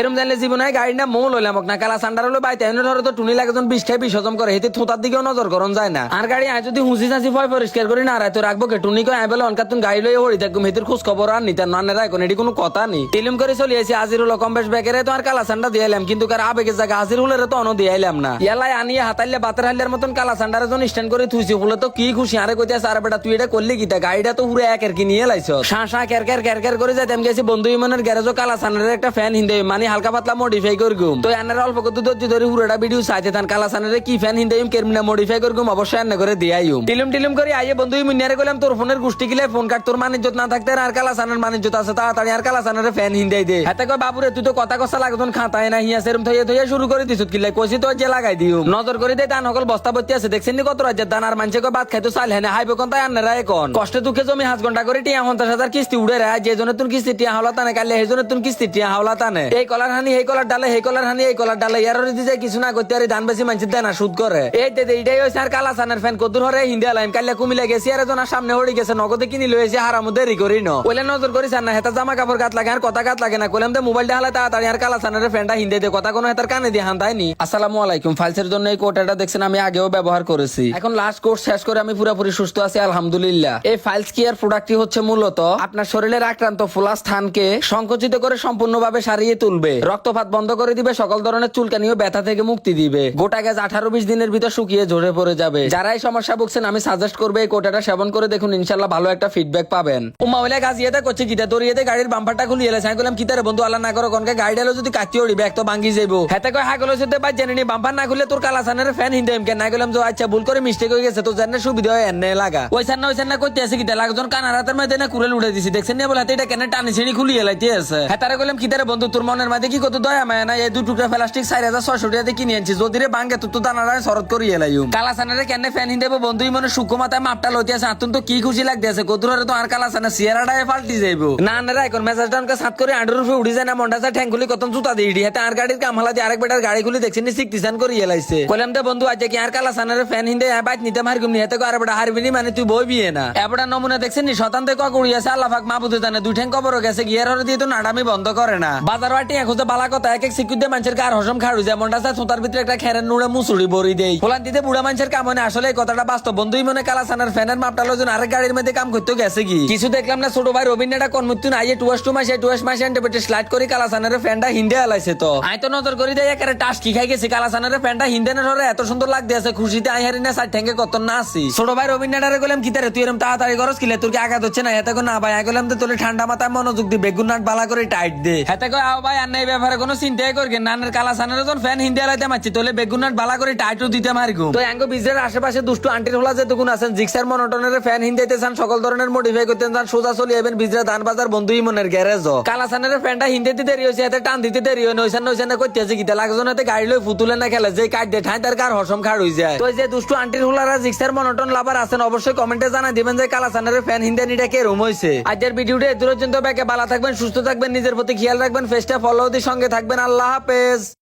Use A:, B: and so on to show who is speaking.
A: এরম জানলে জীবনে গাড়ি না মোল হইলাম না, কালা সান্ডার হলো বাইতে এনে ধরে তো টুনি লাগে বিষ খাই বিষ হজম করে হেতে থোতার দিকেও নজর করন যায় না। আর গাড়ি আয় যদি হুঁসি চাষি ফয় পরিষ্কার করি না রায় তো রাখব কে, টুনি কয়, আয় বলে অনকার তুমি গাড়ি লইয়ে হরি থাকুম হেতির খোঁজ খবর আর নিতে নানে রায় কোন, এটি কোনো কথা নেই টিলিম করে চলে আসি আজির হলো কম বেশ বেকেরে তো আর কালা সান্ডা দিয়ে এলাম কিন্তু কার আবেগে জায়গা হাজির হলে তো অন দিয়ে এলাম না। ইয়ালাই আনিয়ে হাতাইলে বাতের হাইলের মতন কালা সান্ডারে যখন স্ট্যান্ড করে থুইছি, বলে তো কি খুশি? আরে কইতে আরে বেটা, তুই এটা করলি কি তা গাড়িটা তো পুরো একের কি নিয়ে লাইছ। শাঁ শাঁ ক্যার ক্যার ক্যার ক্যার করে যাইতাম গেছি বন্ধু ইমানের গ্যারেজও কালা সান্ডারের একটা ফ্যান হিন্দে মানে হালকা পাতলা মডিফাই করে গুম তো আনার অল্প কত ধৈর্য ধরে পুরোটা ভিডিও চাইতে থান, কালা সান্ডারে কি ফ্যান হিন্দে কেরমিনা মডিফাই করে গুম অবশ্যই আন্না করে আইম। টিলুম টিলুম করে আইয়ে বন্ধু ইমিনিয়ারে কইলাম তোর ফোনের গুষ্টি গিলে ফোন কাট, তোর মানিজ্যত না থাকতে আর কালা সানের মানিজ্যত আছে, তাড়াতাড়ি আর কালা সানের ফ্যান হিন্দাই দে। হাতে কয়, বাবুরে, তুই তো কথা কষা লাগতন, খাতায় না হিয়া সেরম থইয়ে থইয়ে শুরু করে দিছত কিলাই কইছি তো যে লাগাই দিও নজর করে দে, দান সকল বস্তা ভর্তি আছে, দেখছেন নি কত রাজ্যের দান, আর মানছে কয় ভাত খাইতো চাল হেনে, হাইবে কোন তাই আন্নারা এখন কষ্টে দুঃখে জমি হাজ ঘণ্টা করে, টিয়া পঞ্চাশ হাজার কিস্তি উড়ে রে যে জন্য তুন কিস্তি, টিয়া হাওলা তানে কালে সেই জন্য তুন কিস্তি, টিয়া হাওলা তানে। এই কলার হানি এই কলার ডালে এই কলার হানি এই কলার ডালে। ইয়ার দি যায় কিছু না করতে আর ধান বেশি মানছে দেয় না সুদ করে এই দে এইটাই হইছে আর কালা সানের ফ্যান কদুর হরে হিন্দি আলাইম। কালে কুমিলে গেছি আর জনা সামনে হড়ি গেছে। নগদে কিনি লইছে হারামু দেরি করি ন। ওইলে নজর করিস না, হেতা জামা কাপড় গাত লাগে আর কথা গাত লাগে না। কইলাম দে মোবাইলটা হালে তাড়াতাড়ি আর কালা সানের ফ্যানটা হিন্দি দে। কথা কোনো হেতার কানে দিয়ে হান্দায়নি আসসালামু আলাইকুম। ফাইলসের জন্য এই কোটাটা দেখছেন, আমি আগেও ব্যবহার করেছি। এখন লাস্ট কোর্স শেষ করে আমি পুরোপুরি সুস্থ আছি, আলহামদুলিল্লাহ। এই ফাইলস কেয়ার প্রোডাক্টটি হচ্ছে মূলত, আপনার শরীরের আক্রান্ত ফোলা স্থানকে সংকুচিত করে সম্পূর্ণভাবে সারিয়ে তুলবে। রক্তপাত বন্ধ করে দিবে, সকল ধরনের চুলকানি ও ব্যথা থেকে মুক্তি দিবে। গোটা গ্যাস আঠারো বিশ দিনের ভিতর শুকিয়ে ঝরে পড়ে যাবে। যারা এই সমস্যা ভুগছেন, আমি সাজেস্ট করব এই কোটাটা সেবন করে দেখুন, ইনশাল্লাহ ভালো একটা ফিডব্যাক পাবেন। উমা হইলে গাছ ইয়েতে করছে কিটা দরিয়েতে গাড়ির বাম্পারটা খুলিয়ে এলে সাই করলাম কিতারে বন্ধু, আল্লাহ না করো, কনকে গাড়ি ডালো যদি কাটি ওড়ি ব্যাগ তো ভাঙ্গি যাইবো। হেতে কয়, হাগল হইছে বাই জানি নি, বাম্পার না খুললে তোর কালা সানের ফ্যান হিন্দে এমকে। না গেলাম যে আচ্ছা ভুল করে মিস্টেক হয়ে গেছে তো জানে সুবিধা হয়, এনে লাগা। ওইসান না ওইসান না করতে আছে কিটা লাগজন কানা রাতের মধ্যে না কুড়েল উঠে দিছি। দেখছেন না, বলে এটা কেন টানি ছিঁড়ি খুলিয়ে লাইতে আছে। হেতারে কইলাম কিতারে বন্ধু, তোর মনের কি কত দয়া মায়া না এই দু টুকরা প্লাস্টিক চার হাজার ছয়শো টাকা কিনে আনছি। যদি রে বাঙ্গে, তোর তো দানারা শরৎ করিয়ে লাইম কালা সানারে কেন ফ্যান হিন্দে বন্ধুই মনে সুখ মাথায় মাপটা লইতে আছে আতুন তো কি খুশি লাগতে আছে। কতুরে তো আর কালা সানা সিয়ারাটায় পাল্টি যাইবো। না না এখন মেজাজ ডাউনকে সাত করে আন্ডার রুফে উড়ি যায় না মন্ডা ঠ্যাং খুলি কত জুতা দিয়ে ইডি। হাতে আর গাড়ির কামলা দিয়ে আরেক বেটার গাড়ি খুলি দেখছেন সিকতিসান করে এলাইছে কইলাম দে, বন্ধু আজ কি আর কালা সানারে ফ্যান হিন্দে বাইক নিতে মারি গুমনি হাতে আর বেটা হারবিনি মানে তুই বই বিয়ে না। এবড়া নমুনা দেখছেন নি শতান্তে কক আছে, আল্লাহ পাক মাহবুদে জানে, দুই ঠ্যাং কবর গেছে, গিয়ার হরে দিয়ে তো নাডামি বন্ধ করে না। বাজার বাটি এখন বালা কথা, এক এক সিকুতে মানুষের কার হসম খাড়ু যায়। মনটা চায় থোতার ভিতরে একটা খেরের নুড়ে মুসুড়ি বড়ি দেই। ফলান দিতে বুড়া মানুষের কাম হয় আসলে এই কথাটা বাস্তব বন্ধুই মনে কালা সানার ফ্যানের মাপটা লোজন আরেক গাড়ির মধ্যে কাম করতে গেছে কি? কিছু দেখলাম না, ছোট ভাই রবীন্দ্রটা কোন মৃত্যু না আইয়ে টুয়াস টু মাসে টুয়াস মাসে এন্টে স্লাইড করে কালা সানার ফ্যানটা হিন্দে আলাইছে তো। আই তো নজর করি দেয় একারে টাস কি খাই গেছি? কালাসানের ফ্যানটা হিন্দে না ধরে এত সুন্দর লাগতে আছে, খুশিতে আই হারি না, সাইড ঠেঙ্গে কত না আসি ছোট ভাই রবীন্দ্রটারে গেলাম কি তারে তুই এরম তাড়াতাড়ি করস কিলে তোর কি আঘাত হচ্ছে না? এতে না ভাই। গেলাম তো তোলে ঠান্ডা মাথায় মনোযোগ দি, বেগুন নাট বালা করে টাইট দে। হেতে কই আও ভাই আর এই ব্যাপারে কোনো চিন্তাই নানের কালা সানের ফ্যান হিন্দে আলাইতে মারছি, তোলে বালা করে টাইটও দিতে মারগু। তো অ্যাঙ্গো আশেপাশে দুষ্টু আন্টির হলা যে আছেন, জিক্সার মনোটনের ফ্যান হিন্দাইতে চান, সকল ধরনের মডিফাই করতে চান, সোজা ধান বাজার বন্ধু ইমনের গ্যারেজ। কালা সানের ফ্যানটা দেরি হয়েছে এতে টান দিতে দেরি হয় নইসান করতে আছে গীতা লাগজন এতে গাড়ি লই ফুতুলে না খেলে, যে কাট দে ঠাই তার কার হসম খাড় হয়ে যায়। তো যে দুষ্টু আন্টির হলারা জিক্সার মনোটন লাভার আছেন, অবশ্যই কমেন্টে জানাই দিবেন যে কালা সানের ফ্যান হিন্দানিটা কে রুম হয়েছে আজকের ভিডিওটা এ পর্যন্ত ব্যাকে ভালো থাকবেন, সুস্থ থাকবেন, নিজের প্রতি খেয়াল রাখবেন ফেসটা ফলো দিয়ে সঙ্গে থাকবেন। আল্লাহ হাফেজ।